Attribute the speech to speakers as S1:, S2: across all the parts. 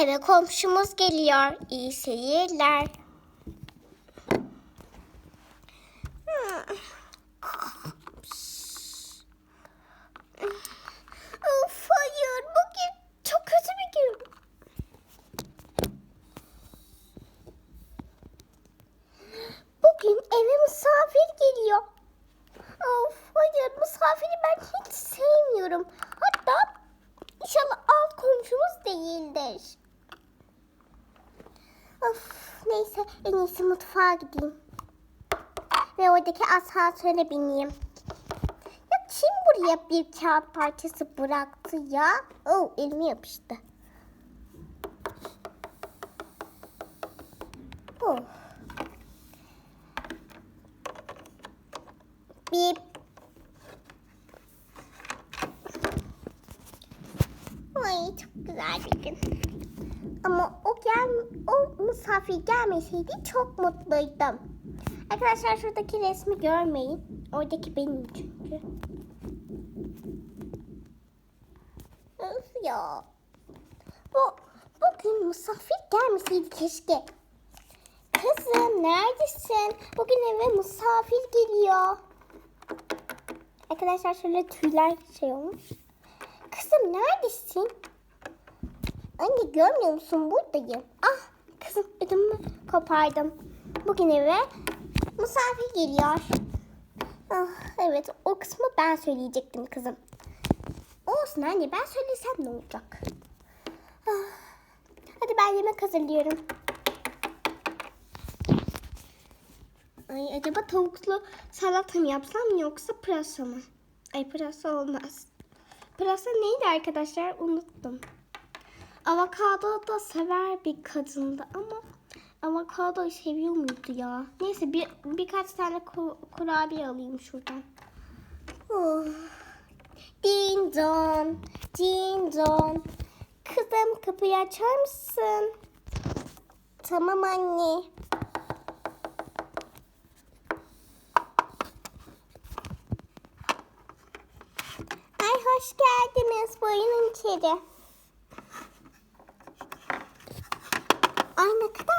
S1: Eve komşumuz geliyor. İyi seyirler. Of hayır bugün çok kötü bir gün. Bugün eve misafir geliyor. Of hayır misafiri ben hiç sevmiyorum. Hatta inşallah alt komşumuz değildir. Of neyse en iyisi mutfağa gideyim. Ve oradaki asansöre bineyim. Ya kim buraya bir kağıt parçası bıraktı ya? Oh elime yapıştı. Oh. Bip. Ay çok güzel bir gün. Ama o gel o misafir gelmeseydi çok mutluydum. Arkadaşlar şuradaki resmi görmeyin. Oradaki benim çünkü. Öf ya. Bu bugün misafir gelmeseydi keşke. Kızım neredesin? Bugün eve misafir geliyor. Arkadaşlar şöyle tüyler şey olmuş. Kızım neredesin? Anne görmüyor musun? Buradayım. Ah kızım ödümü kopardım. Bugün eve misafir geliyor. Ah, evet o kısmı ben söyleyecektim kızım. Olsun anne ben söylesem ne olacak? Ah, hadi ben yemek hazırlıyorum. Ay acaba tavuklu salata mı yapsam yoksa pırasa mı? Ay pırasa olmaz. Pırasa neydi arkadaşlar? Unuttum. Avokado da sever bir kadındı ama avokado seviyor muydu ya? Neyse bir birkaç tane ku- kurabiye alayım şuradan. Oh. Din don, din don. Kızım kapıyı açar mısın? Tamam anne. Ay hoş geldiniz. Buyurun içeri. Ay ne kadar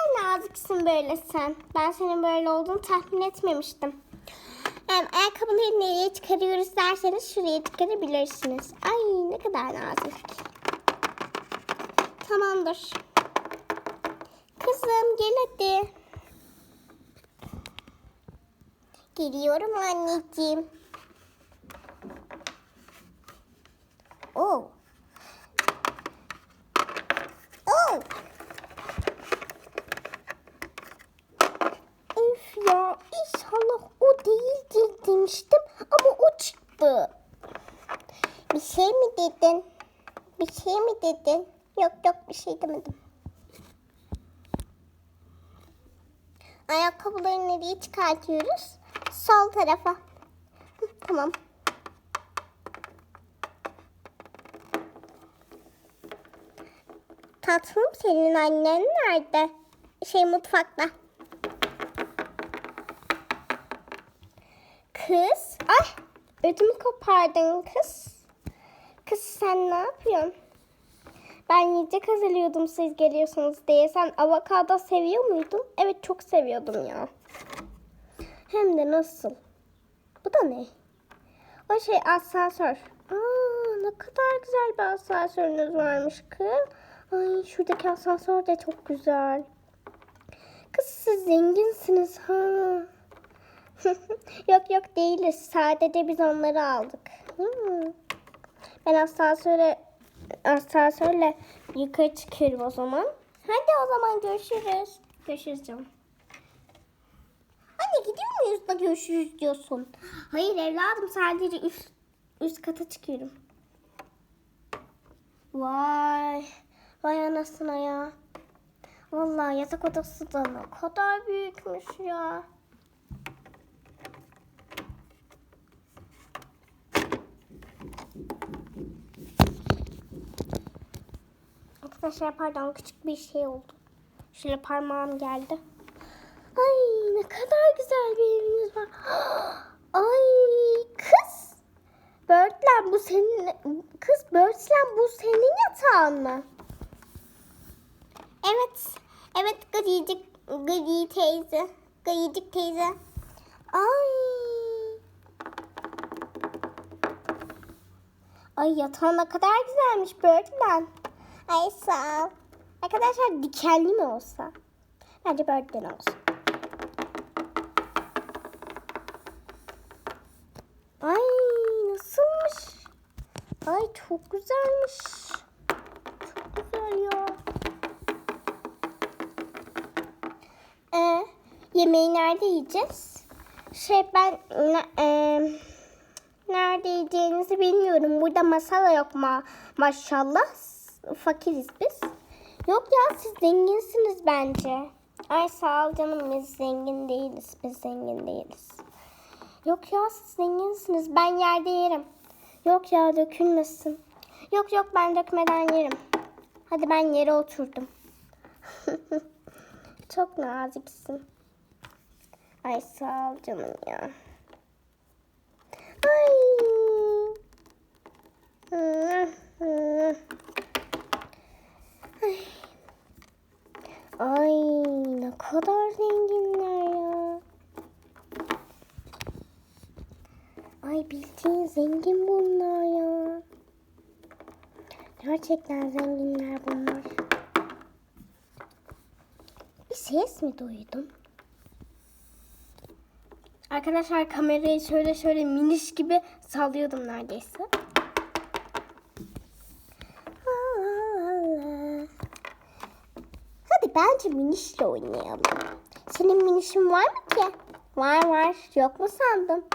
S1: naziksin böyle sen. Ben senin böyle olduğunu tahmin etmemiştim. Hem ayakkabıları nereye çıkarıyoruz derseniz şuraya çıkarabilirsiniz. Ay ne kadar nazik. Tamamdır. Kızım gel hadi. Geliyorum anneciğim. Oh. Üf ya inşallah o değildir demiştim ama o çıktı. Bir şey mi dedin? Bir şey mi dedin? Yok yok bir şey demedim. Ayakkabıları nereye çıkartıyoruz? Sol tarafa. Tamam. Tatlım senin annen nerede? Şey mutfakta. Kız. Ay ödümü kopardın kız. Kız sen ne yapıyorsun? Ben yiyecek hazırlıyordum siz geliyorsunuz diye. Sen avokado seviyor muydun? Evet çok seviyordum ya. Hem de nasıl? Bu da ne? O şey asansör. Aa, ne kadar güzel bir asansörünüz varmış kız. Ay şuradaki asansör de çok güzel. Kız siz zenginsiniz ha. yok yok değiliz. Sadece biz onları aldık. Hmm. Ben asansöre asansörle yukarı çıkıyorum o zaman. Hadi o zaman görüşürüz. Görüşürüz canım. Anne gidiyor muyuz da görüşürüz diyorsun. Hayır evladım sadece üst, üst kata çıkıyorum. Vay. Vay anasına ya. Vallahi yatak odası da ne kadar büyükmüş ya. Arkadaşlar pardon küçük bir şey oldu. Şöyle parmağım geldi. Ay ne kadar güzel bir eviniz var. Ay kız. Birdland bu senin kız Birdland bu senin yatağın mı?
S2: Evet. Evet gıcıcık gıcı teyze. Gıcıcık teyze. Ay.
S1: Ay yatağın ne kadar güzelmiş Birdland.
S2: Ay sağ ol.
S1: Arkadaşlar dikenli mi olsa? Bence Birdland olsun. Ay nasılmış? Ay çok güzelmiş. Çok güzel ya. Ee, yemeği nerede yiyeceğiz? Şey ben e, nerede yiyeceğinizi bilmiyorum. Burada masa da yok ma maşallah. Fakiriz biz. Yok ya siz zenginsiniz bence. Ay sağ ol canım biz zengin değiliz. Biz zengin değiliz. Yok ya siz zenginsiniz. Ben yerde yerim. Yok ya dökülmesin. Yok yok ben dökmeden yerim. Hadi ben yere oturdum. Çok naziksin. Ay sağ ol canım ya. Ay. Ay ne kadar zenginler ya. Ay bildiğin zengin bunlar ya. Gerçekten zenginler bunlar. Bir ses mi duydum? Arkadaşlar kamerayı şöyle şöyle miniş gibi sallıyordum neredeyse. Hadi bence minişle oynayalım. Senin minişin var mı ki? Var var. Yok mu sandın?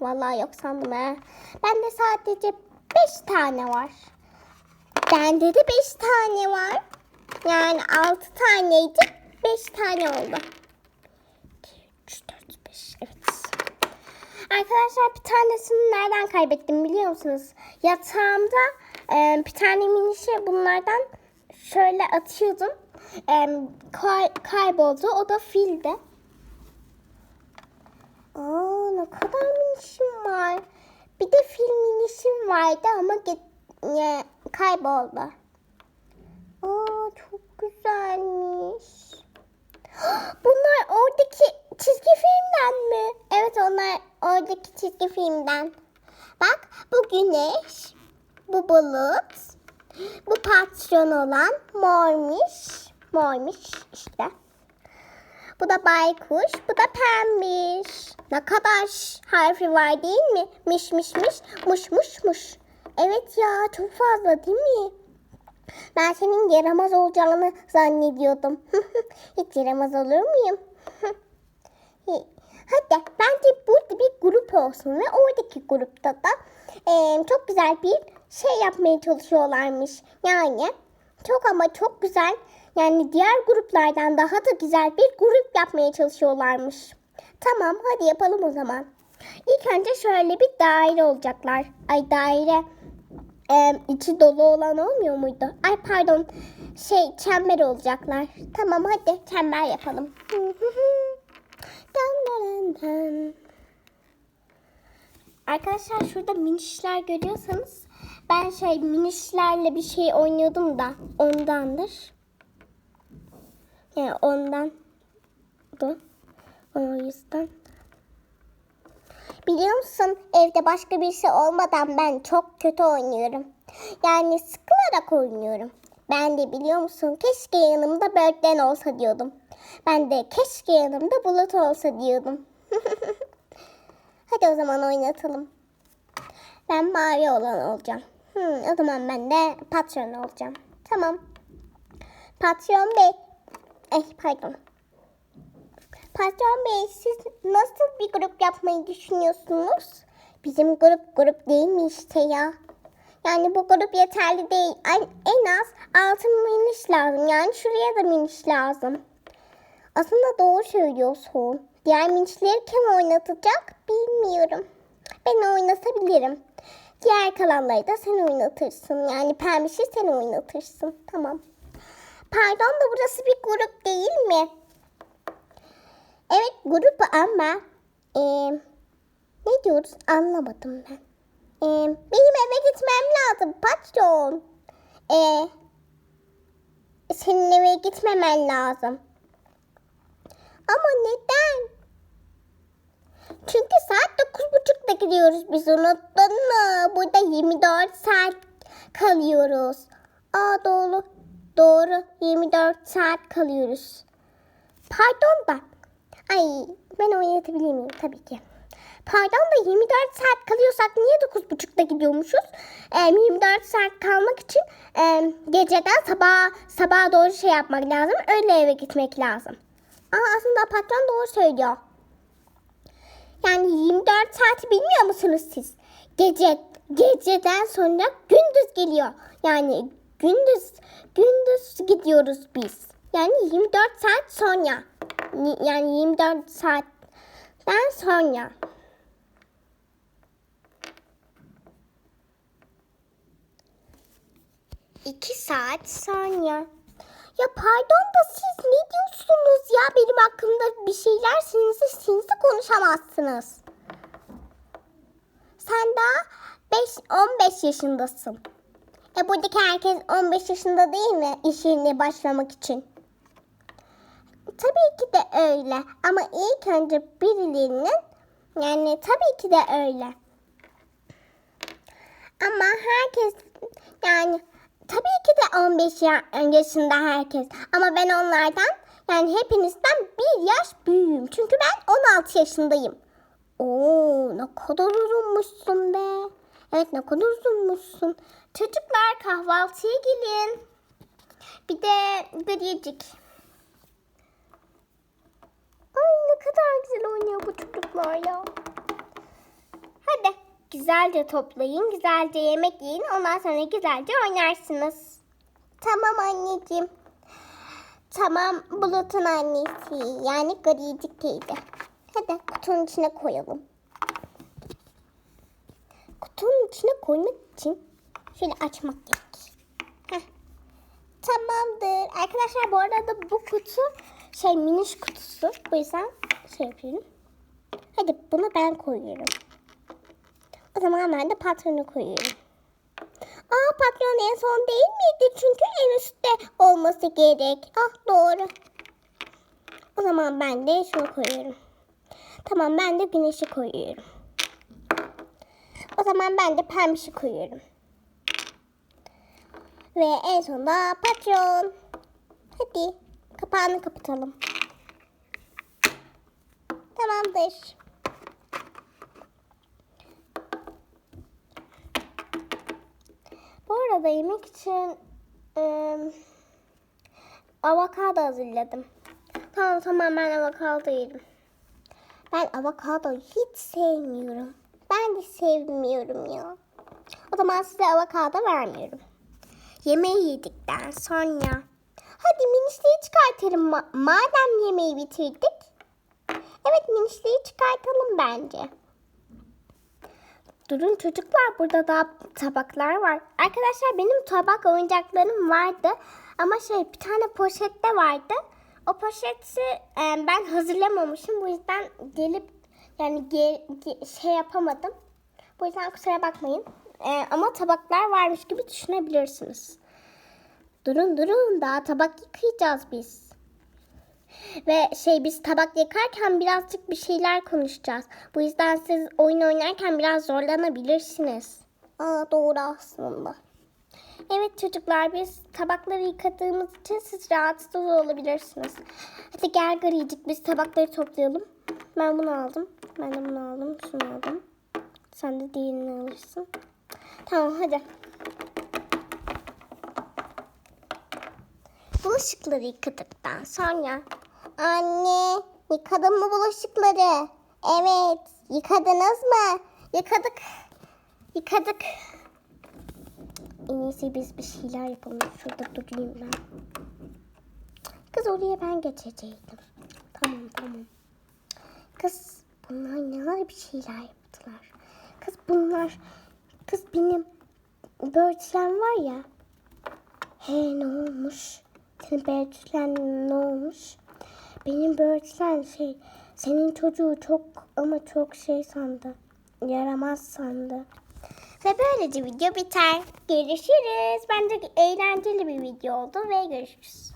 S1: Vallahi yok sandım ha. Bende sadece beş tane var. Bende de beş tane var. Yani altı taneydi. Beş tane oldu. 3, 4, 5. Evet. Arkadaşlar bir tanesini nereden kaybettim biliyor musunuz? Yatağımda e, bir tane minişi bunlardan şöyle atıyordum. E, kay- kayboldu. O da filde. Aa ne kadar minişim var. Bir de fil minişim vardı ama git- e, kayboldu. Aa çok güzelmiş. Bunlar oradaki çizgi filmden mi? Evet onlar oradaki çizgi filmden. Bak bu güneş, bu bulut, bu patron olan mormiş. Mormiş işte. Bu da baykuş, bu da pembiş. Ne kadar harfi var değil mi? Miş miş miş, muş muş muş. Evet ya çok fazla değil mi? Ben senin yaramaz olacağını zannediyordum. Hiç yaramaz olur muyum? Hadi bence burada bir grup olsun ve oradaki grupta da eee, çok güzel bir şey yapmaya çalışıyorlarmış. Yani çok ama çok güzel yani diğer gruplardan daha da güzel bir grup yapmaya çalışıyorlarmış. Tamam hadi yapalım o zaman. İlk önce şöyle bir daire olacaklar. Ay daire e, içi dolu olan olmuyor muydu? Ay pardon şey çember olacaklar. Tamam hadi çember yapalım. Arkadaşlar şurada minişler görüyorsanız ben şey minişlerle bir şey oynuyordum da ondandır. Yani ondan da o yüzden. Biliyor musun evde başka birisi olmadan ben çok kötü oynuyorum. Yani sıkılarak oynuyorum. Ben de biliyor musun keşke yanımda Birdden olsa diyordum. Ben de keşke yanımda Bulut olsa diyordum. Hadi o zaman oynatalım. Ben mavi olan olacağım. Hmm, o zaman ben de patron olacağım. Tamam. Patron bey. Eh pardon. Patron bey siz nasıl bir grup yapmayı düşünüyorsunuz? Bizim grup grup değil mi işte ya? Yani bu grup yeterli değil. En, az altı miniş lazım. Yani şuraya da miniş lazım. Aslında doğru söylüyorsun. Diğer minişleri kim oynatacak bilmiyorum. Ben oynatabilirim. Diğer kalanları da sen oynatırsın. Yani pembişi sen oynatırsın. Tamam. Pardon da burası bir grup değil mi? Evet grup ama e, ne diyoruz anlamadım ben. E, benim eve gitmem lazım patron. E, senin eve
S2: gitmemen lazım. Ama neden? Çünkü saat dokuz buçukta gidiyoruz biz unuttun mu? Burada 24 saat kalıyoruz. Aa doğru. Doğru 24 saat kalıyoruz. Pardon da. Ay ben oynatabilir miyim? Tabii ki. Pardon da 24 saat kalıyorsak niye 9.30'da gidiyormuşuz? Ee, 24 saat kalmak için e, geceden sabah sabaha doğru şey yapmak lazım. Öyle eve gitmek lazım. Aa, aslında patron doğru söylüyor. Yani 24 saati bilmiyor musunuz siz? Gece geceden sonra gündüz geliyor. Yani gündüz gündüz gidiyoruz biz. Yani 24 saat sonra. Ni- Yani 24 saatten sonra. İki saat sonra. Ya pardon da siz ne diyorsunuz ya? Benim hakkımda bir şeyler sinsi sinsi konuşamazsınız. Sen daha 5 15 yaşındasın. E buradaki herkes 15 yaşında değil mi iş yerine başlamak için? Tabii ki de öyle. Ama ilk önce birilerinin yani tabii ki de öyle. Ama herkes yani tabii ki de 15 ya- yaşında herkes. Ama ben onlardan yani hepinizden bir yaş büyüğüm. Çünkü ben 16 yaşındayım. Oo ne kadar uzunmuşsun be. Evet ne kadar uzunmuşsun.
S1: Çocuklar kahvaltıya gelin. Bir de griyecik. Ay ne kadar güzel oynuyor bu çocuklar ya. Hadi güzelce toplayın, güzelce yemek yiyin. Ondan sonra güzelce oynarsınız.
S2: Tamam anneciğim. Tamam Bulut'un annesi yani Garicik teyze. Hadi kutunun içine koyalım. Kutunun içine koymak için şöyle açmak gerek. Tamamdır.
S1: Arkadaşlar bu arada bu kutu şey miniş kutusu. Bu yüzden şey yapıyorum.
S2: Hadi bunu ben koyuyorum. O zaman ben de patronu koyuyorum. Aa patron en son değil miydi? Çünkü en üstte olması gerek. Ah doğru. O zaman ben de şunu koyuyorum. Tamam ben de güneşi koyuyorum. O zaman ben de pembişi koyuyorum. Ve en sonunda patron. Hadi kapağını kapatalım. Tamamdır.
S1: Bu arada yemek için e, avokado hazırladım.
S2: Tamam tamam ben avokado yerim. Ben avokado hiç sevmiyorum. Ben de sevmiyorum ya. O zaman size avokado vermiyorum.
S1: Yemeği yedikten sonra
S2: Hadi minişliği çıkartalım ma- madem yemeği bitirdik. Evet minişliği çıkartalım bence.
S1: Durun çocuklar burada daha tabaklar var. Arkadaşlar benim tabak oyuncaklarım vardı. Ama şey bir tane poşette vardı. O poşeti e, ben hazırlamamışım. Bu yüzden gelip yani ge- ge- şey yapamadım. Bu yüzden kusura bakmayın. E, ama tabaklar varmış gibi düşünebilirsiniz. Durun durun daha tabak yıkayacağız biz. Ve şey biz tabak yıkarken birazcık bir şeyler konuşacağız. Bu yüzden siz oyun oynarken biraz zorlanabilirsiniz.
S2: Aa doğru aslında.
S1: Evet çocuklar biz tabakları yıkadığımız için siz rahatsız olabilirsiniz. Hadi gel Garicik biz tabakları toplayalım. Ben bunu aldım. Ben de bunu aldım. Şunu aldım. Sen de diğerini alırsın. Tamam hadi. Bulaşıkları yıkadıktan sonra
S2: Anne yıkadın mı bulaşıkları? Evet yıkadınız mı?
S1: Yıkadık. Yıkadık. En iyisi biz bir şeyler yapalım. Şurada durayım ben. Kız oraya ben geçecektim. Tamam tamam. Kız bunlar neler bir şeyler yaptılar. Kız bunlar. Kız benim böğürtlen var ya. He ne olmuş? Senin böğürtlen ne olmuş? Benim böğürtlen şey senin çocuğu çok ama çok şey sandı. Yaramaz sandı. Ve böylece video biter. Görüşürüz. Bence eğlenceli bir video oldu ve görüşürüz.